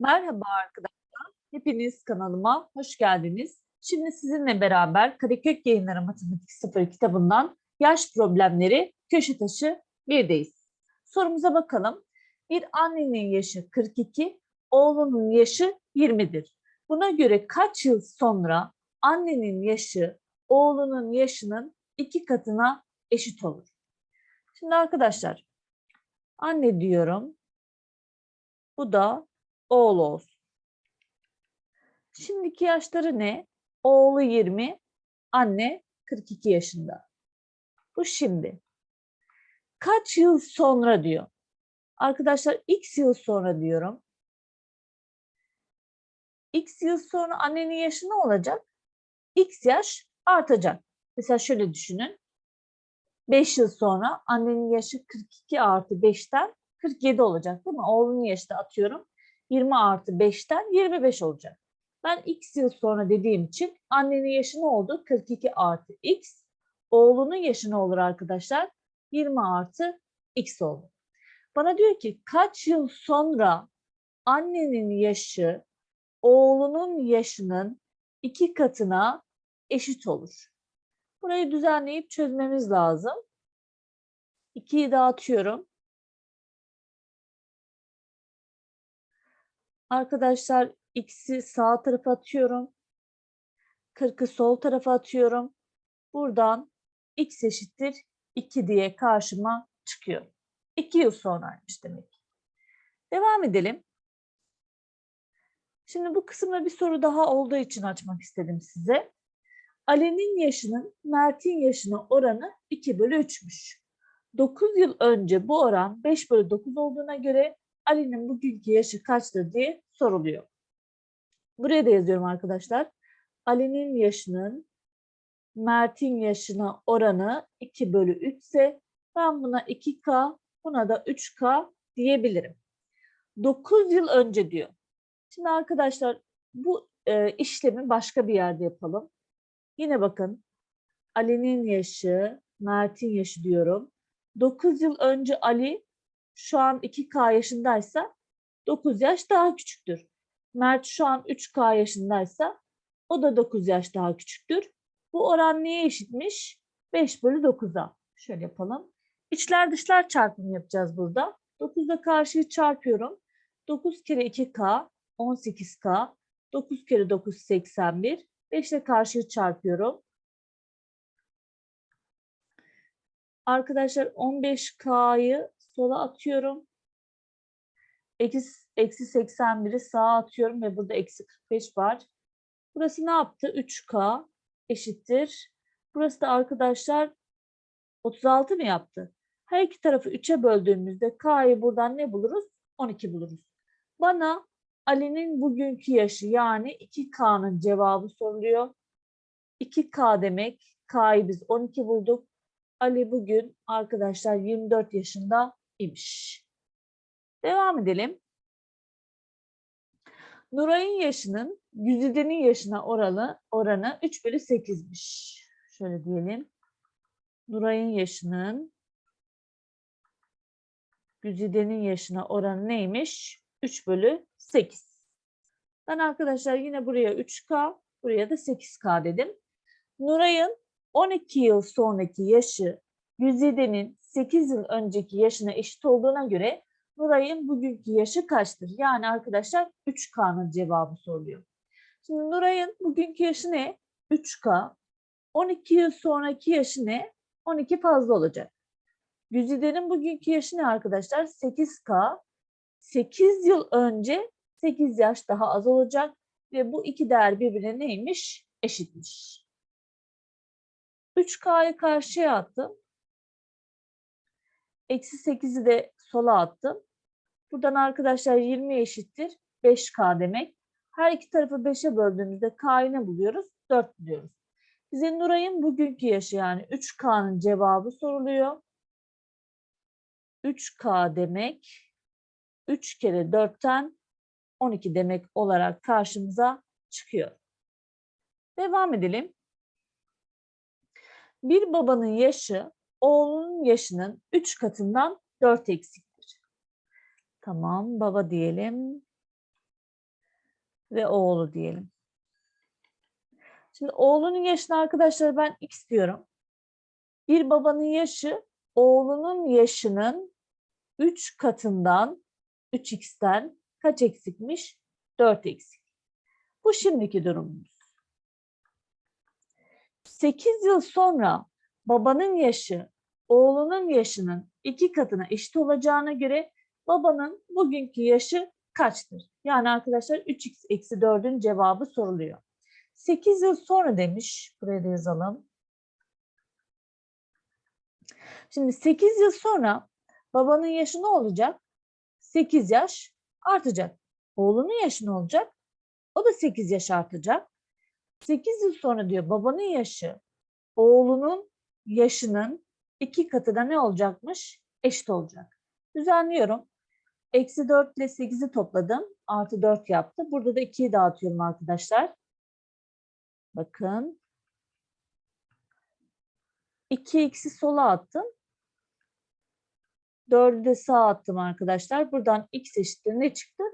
Merhaba arkadaşlar. Hepiniz kanalıma hoş geldiniz. Şimdi sizinle beraber Karakök Yayınları Matematik 0 kitabından yaş problemleri köşe taşı 1'deyiz. Sorumuza bakalım. Bir annenin yaşı 42, oğlunun yaşı 20'dir. Buna göre kaç yıl sonra annenin yaşı oğlunun yaşının iki katına eşit olur? Şimdi arkadaşlar anne diyorum. Bu da oğlu olsun. Şimdiki yaşları ne? Oğlu 20, anne 42 yaşında. Bu şimdi. Kaç yıl sonra diyor. Arkadaşlar x yıl sonra diyorum. X yıl sonra annenin yaşı ne olacak? X yaş artacak. Mesela şöyle düşünün. 5 yıl sonra annenin yaşı 42 artı 5'ten 47 olacak değil mi? Oğlunun yaşı da atıyorum 20 artı 5'ten 25 olacak. Ben x yıl sonra dediğim için annenin yaşı ne oldu? 42 artı x. Oğlunun yaşı ne olur arkadaşlar? 20 artı x oldu. Bana diyor ki kaç yıl sonra annenin yaşı oğlunun yaşının iki katına eşit olur. Burayı düzenleyip çözmemiz lazım. 2'yi dağıtıyorum. Arkadaşlar x'i sağ tarafa atıyorum. 40'ı sol tarafa atıyorum. Buradan x eşittir 2 diye karşıma çıkıyor. 2 yıl sonraymış demek. Devam edelim. Şimdi bu kısımda bir soru daha olduğu için açmak istedim size. Ali'nin yaşının Mert'in yaşına oranı 2 bölü 3'müş. 9 yıl önce bu oran 5 bölü 9 olduğuna göre Ali'nin bugünkü yaşı kaçtır diye soruluyor. Buraya da yazıyorum arkadaşlar. Ali'nin yaşının Mert'in yaşına oranı 2 bölü 3 ise ben buna 2K, buna da 3K diyebilirim. 9 yıl önce diyor. Şimdi arkadaşlar bu e, işlemi başka bir yerde yapalım. Yine bakın Ali'nin yaşı, Mert'in yaşı diyorum. 9 yıl önce Ali şu an 2K yaşındaysa 9 yaş daha küçüktür. Mert şu an 3K yaşındaysa o da 9 yaş daha küçüktür. Bu oran neye eşitmiş? 5 bölü 9'a. Şöyle yapalım. İçler dışlar çarpımı yapacağız burada. 9'da karşıyı çarpıyorum. 9 kere 2K 18K. 9 kere 9 81. 5 ile karşıyı çarpıyorum. Arkadaşlar 15K'yı sola atıyorum. Eksi, eksi 81'i sağa atıyorum ve burada eksi 45 var. Burası ne yaptı? 3K eşittir. Burası da arkadaşlar 36 mı yaptı? Her iki tarafı 3'e böldüğümüzde K'yı buradan ne buluruz? 12 buluruz. Bana Ali'nin bugünkü yaşı yani 2K'nın cevabı soruluyor. 2K demek. K'yı biz 12 bulduk. Ali bugün arkadaşlar 24 yaşında imiş. Devam edelim. Nuray'ın yaşının Güzide'nin yaşına oranı, oranı 3 bölü 8'miş. Şöyle diyelim. Nuray'ın yaşının Güzide'nin yaşına oranı neymiş? 3 bölü 8. Ben arkadaşlar yine buraya 3K, buraya da 8K dedim. Nuray'ın 12 yıl sonraki yaşı Güzide'nin 8 yıl önceki yaşına eşit olduğuna göre Nuray'ın bugünkü yaşı kaçtır? Yani arkadaşlar 3K'nın cevabı soruluyor. Şimdi Nuray'ın bugünkü yaşı ne? 3K. 12 yıl sonraki yaşı ne? 12 fazla olacak. Güzide'nin bugünkü yaşı ne arkadaşlar? 8K. 8 yıl önce 8 yaş daha az olacak ve bu iki değer birbirine neymiş? Eşitmiş. 3K'yı karşıya attım. Eksi 8'i de sola attım. Buradan arkadaşlar 20 eşittir. 5K demek. Her iki tarafı 5'e böldüğümüzde K'yı ne buluyoruz? 4 buluyoruz. Bize Nuray'ın bugünkü yaşı yani 3K'nın cevabı soruluyor. 3K demek 3 kere 4'ten 12 demek olarak karşımıza çıkıyor. Devam edelim. Bir babanın yaşı oğlunun yaşının 3 katından 4 eksiktir. Tamam baba diyelim. ve oğlu diyelim. Şimdi oğlunun yaşını arkadaşlar ben x diyorum. Bir babanın yaşı oğlunun yaşının 3 katından 3x'ten kaç eksikmiş? 4 eksik. Bu şimdiki durumumuz. 8 yıl sonra babanın yaşı oğlunun yaşının 2 katına eşit olacağına göre babanın bugünkü yaşı kaçtır? Yani arkadaşlar 3x eksi 4'ün cevabı soruluyor. 8 yıl sonra demiş. Buraya da yazalım. Şimdi 8 yıl sonra babanın yaşı ne olacak? 8 yaş artacak. Oğlunun yaşı ne olacak? O da 8 yaş artacak. 8 yıl sonra diyor babanın yaşı oğlunun yaşının iki katına ne olacakmış? Eşit olacak. Düzenliyorum. Eksi 4 ile 8'i topladım. Artı 4 yaptı. Burada da 2'yi dağıtıyorum arkadaşlar. Bakın. 2x'i sola attım. 4'ü de sağa attım arkadaşlar. Buradan x eşittir ne çıktı?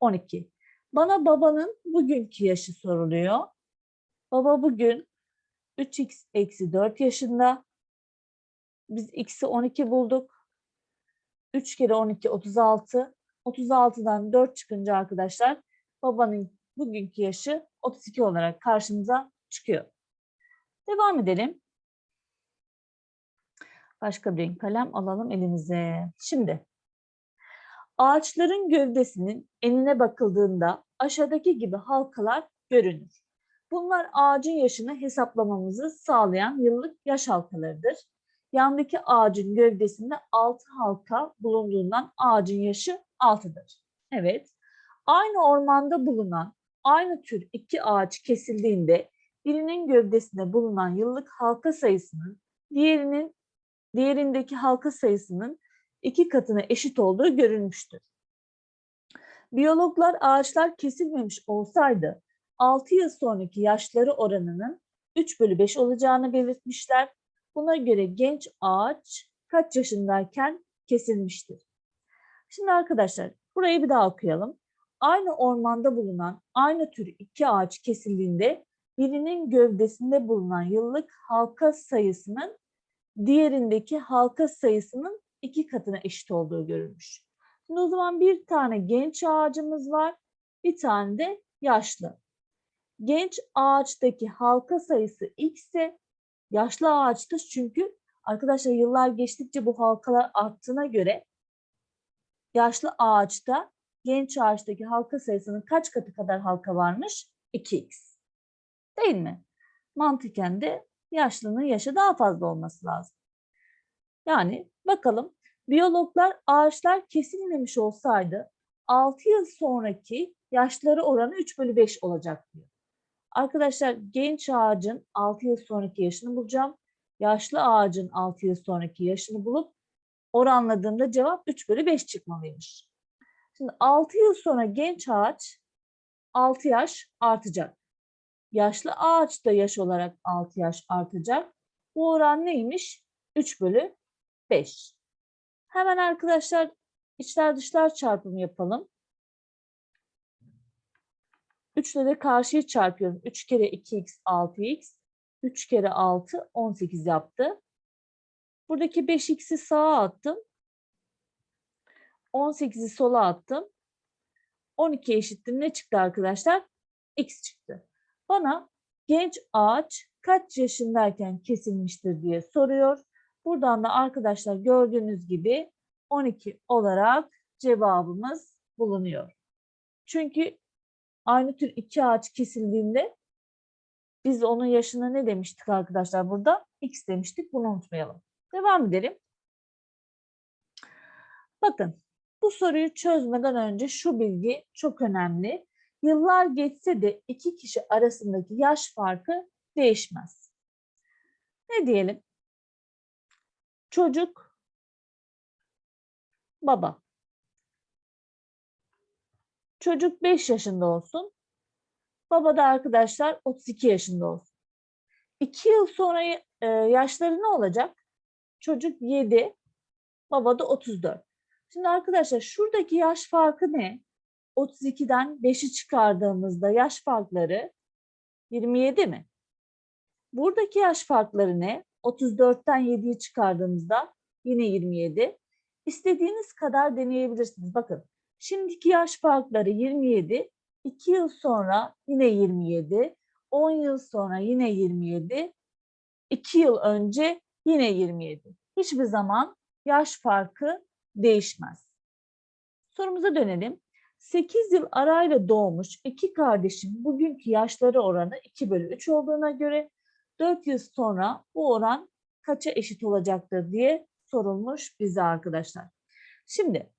12. Bana babanın bugünkü yaşı soruluyor. Baba bugün 3x eksi 4 yaşında. Biz x'i 12 bulduk. 3 kere 12 36. 36'dan 4 çıkınca arkadaşlar babanın bugünkü yaşı 32 olarak karşımıza çıkıyor. Devam edelim. Başka bir kalem alalım elimize. Şimdi ağaçların gövdesinin enine bakıldığında aşağıdaki gibi halkalar görünür. Bunlar ağacın yaşını hesaplamamızı sağlayan yıllık yaş halkalarıdır. Yandaki ağacın gövdesinde 6 halka bulunduğundan ağacın yaşı 6'dır. Evet. Aynı ormanda bulunan aynı tür iki ağaç kesildiğinde birinin gövdesinde bulunan yıllık halka sayısının diğerinin diğerindeki halka sayısının iki katına eşit olduğu görülmüştür. Biyologlar ağaçlar kesilmemiş olsaydı 6 yıl sonraki yaşları oranının 3 bölü 5 olacağını belirtmişler. Buna göre genç ağaç kaç yaşındayken kesilmiştir? Şimdi arkadaşlar burayı bir daha okuyalım. Aynı ormanda bulunan aynı tür iki ağaç kesildiğinde birinin gövdesinde bulunan yıllık halka sayısının diğerindeki halka sayısının iki katına eşit olduğu görülmüş. Şimdi o zaman bir tane genç ağacımız var, bir tane de yaşlı. Genç ağaçtaki halka sayısı x ise yaşlı ağaçta çünkü arkadaşlar yıllar geçtikçe bu halkalar arttığına göre yaşlı ağaçta genç ağaçtaki halka sayısının kaç katı kadar halka varmış? 2x. Değil mi? Mantıken de yaşlının yaşı daha fazla olması lazım. Yani bakalım biyologlar ağaçlar kesilmemiş olsaydı 6 yıl sonraki yaşları oranı 3 bölü 5 olacak diyor. Arkadaşlar genç ağacın 6 yıl sonraki yaşını bulacağım. Yaşlı ağacın 6 yıl sonraki yaşını bulup oranladığımda cevap 3 bölü 5 çıkmalıymış. Şimdi 6 yıl sonra genç ağaç 6 yaş artacak. Yaşlı ağaç da yaş olarak 6 yaş artacak. Bu oran neymiş? 3 bölü 5. Hemen arkadaşlar içler dışlar çarpımı yapalım. 3 ile de karşıyı çarpıyorum. 3 kere 2x 6x. 3 kere 6 18 yaptı. Buradaki 5x'i sağa attım. 18'i sola attım. 12 eşittir ne çıktı arkadaşlar? X çıktı. Bana genç ağaç kaç yaşındayken kesilmiştir diye soruyor. Buradan da arkadaşlar gördüğünüz gibi 12 olarak cevabımız bulunuyor. Çünkü aynı tür iki ağaç kesildiğinde biz onun yaşına ne demiştik arkadaşlar burada? X demiştik. Bunu unutmayalım. Devam edelim. Bakın bu soruyu çözmeden önce şu bilgi çok önemli. Yıllar geçse de iki kişi arasındaki yaş farkı değişmez. Ne diyelim? Çocuk, baba. Çocuk 5 yaşında olsun. Baba da arkadaşlar 32 yaşında olsun. 2 yıl sonra e, yaşları ne olacak? Çocuk 7, baba da 34. Şimdi arkadaşlar şuradaki yaş farkı ne? 32'den 5'i çıkardığımızda yaş farkları 27 mi? Buradaki yaş farkları ne? 34'ten 7'yi çıkardığımızda yine 27. İstediğiniz kadar deneyebilirsiniz. Bakın şimdiki yaş farkları 27. 2 yıl sonra yine 27. 10 yıl sonra yine 27. 2 yıl önce yine 27. Hiçbir zaman yaş farkı değişmez. Sorumuza dönelim. 8 yıl arayla doğmuş iki kardeşin bugünkü yaşları oranı 2 bölü 3 olduğuna göre 4 yıl sonra bu oran kaça eşit olacaktır diye sorulmuş bize arkadaşlar. Şimdi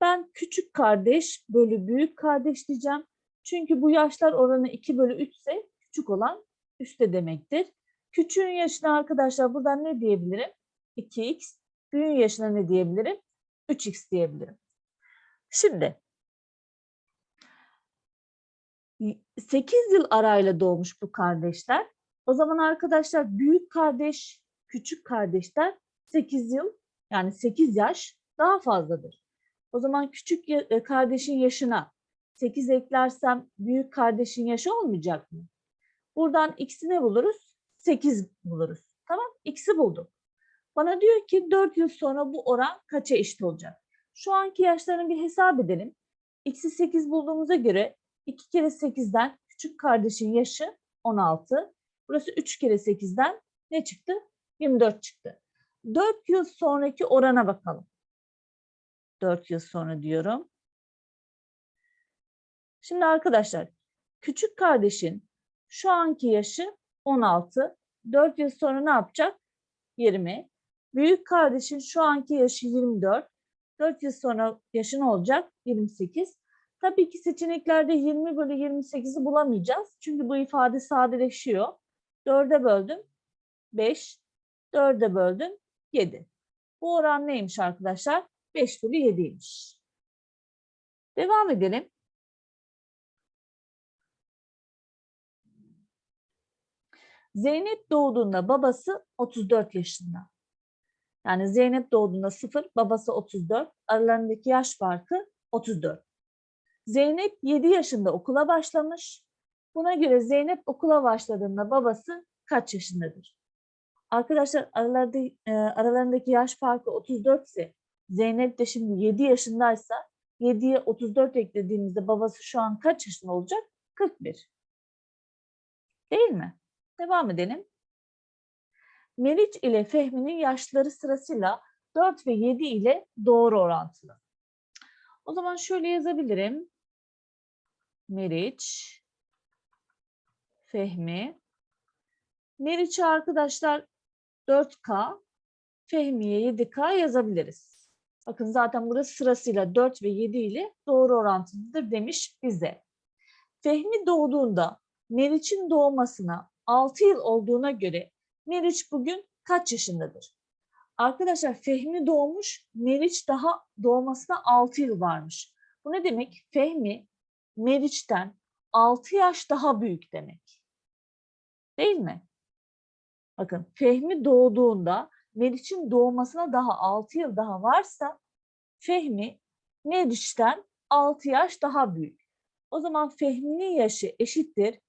ben küçük kardeş bölü büyük kardeş diyeceğim. Çünkü bu yaşlar oranı 2 bölü 3 ise küçük olan üstte demektir. Küçüğün yaşına arkadaşlar buradan ne diyebilirim? 2x. Büyüğün yaşına ne diyebilirim? 3x diyebilirim. Şimdi 8 yıl arayla doğmuş bu kardeşler. O zaman arkadaşlar büyük kardeş, küçük kardeşler 8 yıl yani 8 yaş daha fazladır. O zaman küçük e, kardeşin yaşına 8 eklersem büyük kardeşin yaşı olmayacak mı? Buradan x'i ne buluruz? 8 buluruz. Tamam x'i bulduk. Bana diyor ki 4 yıl sonra bu oran kaça eşit olacak? Şu anki yaşlarını bir hesap edelim. X'i 8 bulduğumuza göre 2 kere 8'den küçük kardeşin yaşı 16. Burası 3 kere 8'den ne çıktı? 24 çıktı. 4 yıl sonraki orana bakalım. 4 yıl sonra diyorum. Şimdi arkadaşlar küçük kardeşin şu anki yaşı 16. 4 yıl sonra ne yapacak? 20. Büyük kardeşin şu anki yaşı 24. 4 yıl sonra yaşı ne olacak? 28. Tabii ki seçeneklerde 20 bölü 28'i bulamayacağız. Çünkü bu ifade sadeleşiyor. 4'e böldüm 5. 4'e böldüm 7. Bu oran neymiş arkadaşlar? 5 bölü 7'ymiş. Devam edelim. Zeynep doğduğunda babası 34 yaşında. Yani Zeynep doğduğunda 0, babası 34. Aralarındaki yaş farkı 34. Zeynep 7 yaşında okula başlamış. Buna göre Zeynep okula başladığında babası kaç yaşındadır? Arkadaşlar aralarda, e, aralarındaki yaş farkı 34 ise Zeynep de şimdi 7 yaşındaysa 7'ye 34 eklediğimizde babası şu an kaç yaşında olacak? 41. Değil mi? Devam edelim. Meriç ile Fehmi'nin yaşları sırasıyla 4 ve 7 ile doğru orantılı. O zaman şöyle yazabilirim. Meriç, Fehmi. Meriç'e arkadaşlar 4K, Fehmi'ye 7K yazabiliriz. Bakın zaten burası sırasıyla 4 ve 7 ile doğru orantılıdır demiş bize. Fehmi doğduğunda Meriç'in doğmasına 6 yıl olduğuna göre Meriç bugün kaç yaşındadır? Arkadaşlar Fehmi doğmuş, Meriç daha doğmasına 6 yıl varmış. Bu ne demek? Fehmi Meriç'ten 6 yaş daha büyük demek. Değil mi? Bakın Fehmi doğduğunda Meriç'in doğmasına daha 6 yıl daha varsa Fehmi Meriç'ten 6 yaş daha büyük. O zaman Fehmi'nin yaşı eşittir.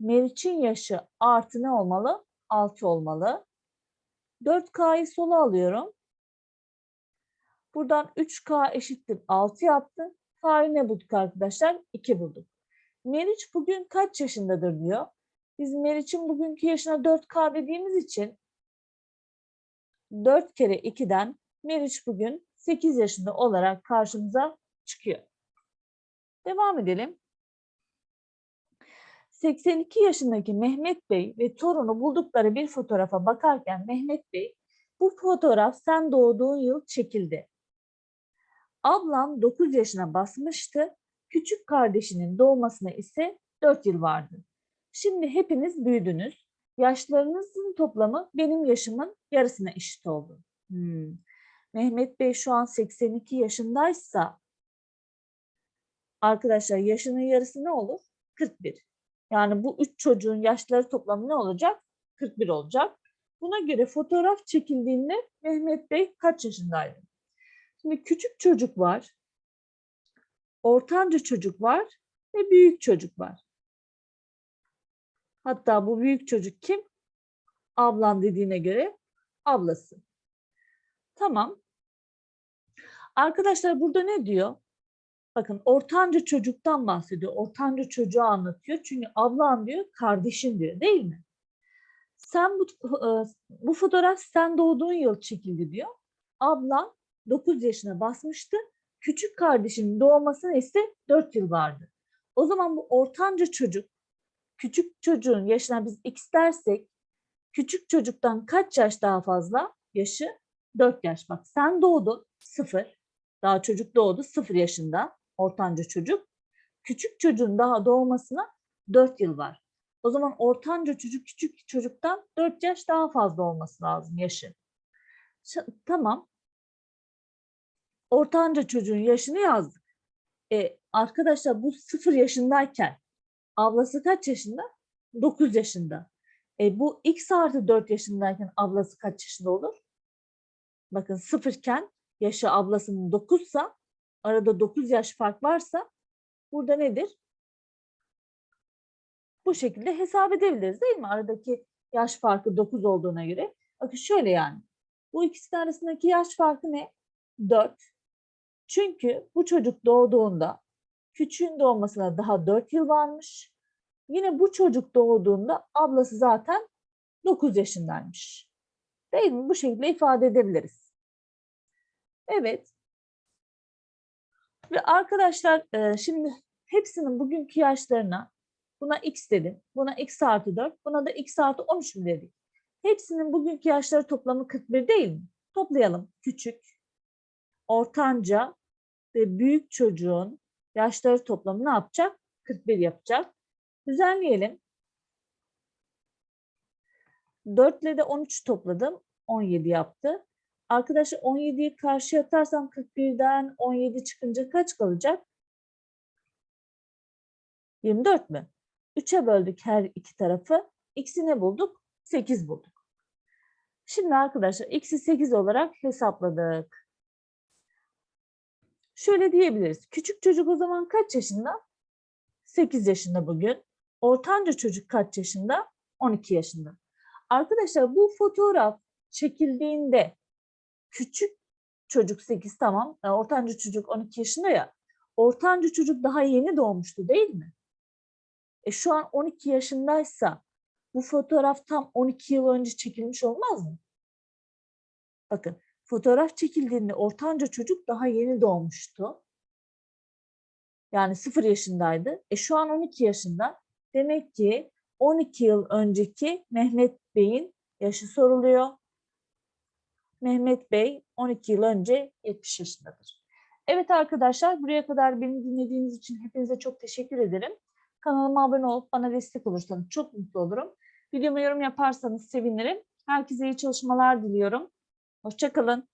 Meriç'in yaşı artı ne olmalı? 6 olmalı. 4K'yı sola alıyorum. Buradan 3K eşittir 6 yaptı. K'yı ne bulduk arkadaşlar? 2 bulduk. Meriç bugün kaç yaşındadır diyor. Biz Meriç'in bugünkü yaşına 4K dediğimiz için 4 kere 2'den Meriç bugün 8 yaşında olarak karşımıza çıkıyor. Devam edelim. 82 yaşındaki Mehmet Bey ve torunu buldukları bir fotoğrafa bakarken Mehmet Bey bu fotoğraf sen doğduğun yıl çekildi. Ablam 9 yaşına basmıştı. Küçük kardeşinin doğmasına ise 4 yıl vardı. Şimdi hepiniz büyüdünüz. Yaşlarınızın toplamı benim yaşımın yarısına eşit oldu. Hmm. Mehmet Bey şu an 82 yaşındaysa arkadaşlar yaşının yarısı ne olur? 41. Yani bu üç çocuğun yaşları toplamı ne olacak? 41 olacak. Buna göre fotoğraf çekildiğinde Mehmet Bey kaç yaşındaydı? Şimdi küçük çocuk var. ortanca çocuk var ve büyük çocuk var. Hatta bu büyük çocuk kim? Ablan dediğine göre ablası. Tamam. Arkadaşlar burada ne diyor? Bakın ortanca çocuktan bahsediyor. Ortanca çocuğu anlatıyor. Çünkü ablan diyor, kardeşin diyor değil mi? Sen bu, e, bu fotoğraf sen doğduğun yıl çekildi diyor. Ablan 9 yaşına basmıştı. Küçük kardeşinin doğmasına ise 4 yıl vardı. O zaman bu ortanca çocuk, küçük çocuğun yaşına biz x dersek, küçük çocuktan kaç yaş daha fazla? Yaşı 4 yaş. Bak sen doğdun 0. Daha çocuk doğdu 0 yaşında ortanca çocuk. Küçük çocuğun daha doğmasına 4 yıl var. O zaman ortanca çocuk küçük çocuktan 4 yaş daha fazla olması lazım yaşı. Tamam. Ortanca çocuğun yaşını yazdık. E, arkadaşlar bu 0 yaşındayken ablası kaç yaşında? 9 yaşında. E, bu x artı 4 yaşındayken ablası kaç yaşında olur? Bakın sıfırken yaşı ablasının 9 sa arada 9 yaş fark varsa burada nedir? Bu şekilde hesap edebiliriz değil mi? Aradaki yaş farkı 9 olduğuna göre. Bakın şöyle yani. Bu ikisi arasındaki yaş farkı ne? 4. Çünkü bu çocuk doğduğunda küçüğün doğmasına daha 4 yıl varmış. Yine bu çocuk doğduğunda ablası zaten 9 yaşındaymış. Değil mi? Bu şekilde ifade edebiliriz. Evet. Ve arkadaşlar e, şimdi hepsinin bugünkü yaşlarına buna x dedim. Buna x artı 4. Buna da x artı 13 mü dedik? Hepsinin bugünkü yaşları toplamı 41 değil mi? Toplayalım. Küçük, ortanca ve büyük çocuğun yaşları toplamı ne yapacak? 41 yapacak. Düzenleyelim. 4 ile de 13 topladım. 17 yaptı. Arkadaşlar 17'yi karşıya atarsam 41'den 17 çıkınca kaç kalacak? 24 mü? 3'e böldük her iki tarafı. X'i ne bulduk? 8 bulduk. Şimdi arkadaşlar x'i 8 olarak hesapladık. Şöyle diyebiliriz. Küçük çocuk o zaman kaç yaşında? 8 yaşında bugün. Ortanca çocuk kaç yaşında? 12 yaşında. Arkadaşlar bu fotoğraf çekildiğinde küçük çocuk 8 tamam. e, Ortanca çocuk 12 yaşında ya. Ortanca çocuk daha yeni doğmuştu değil mi? E şu an 12 yaşındaysa bu fotoğraf tam 12 yıl önce çekilmiş olmaz mı? Bakın fotoğraf çekildiğinde ortanca çocuk daha yeni doğmuştu. Yani 0 yaşındaydı. E şu an 12 yaşında. Demek ki 12 yıl önceki Mehmet Bey'in yaşı soruluyor. Mehmet Bey 12 yıl önce 70 yaşındadır. Evet arkadaşlar buraya kadar beni dinlediğiniz için hepinize çok teşekkür ederim. Kanalıma abone olup bana destek olursanız çok mutlu olurum. Videoma yorum yaparsanız sevinirim. Herkese iyi çalışmalar diliyorum. Hoşçakalın.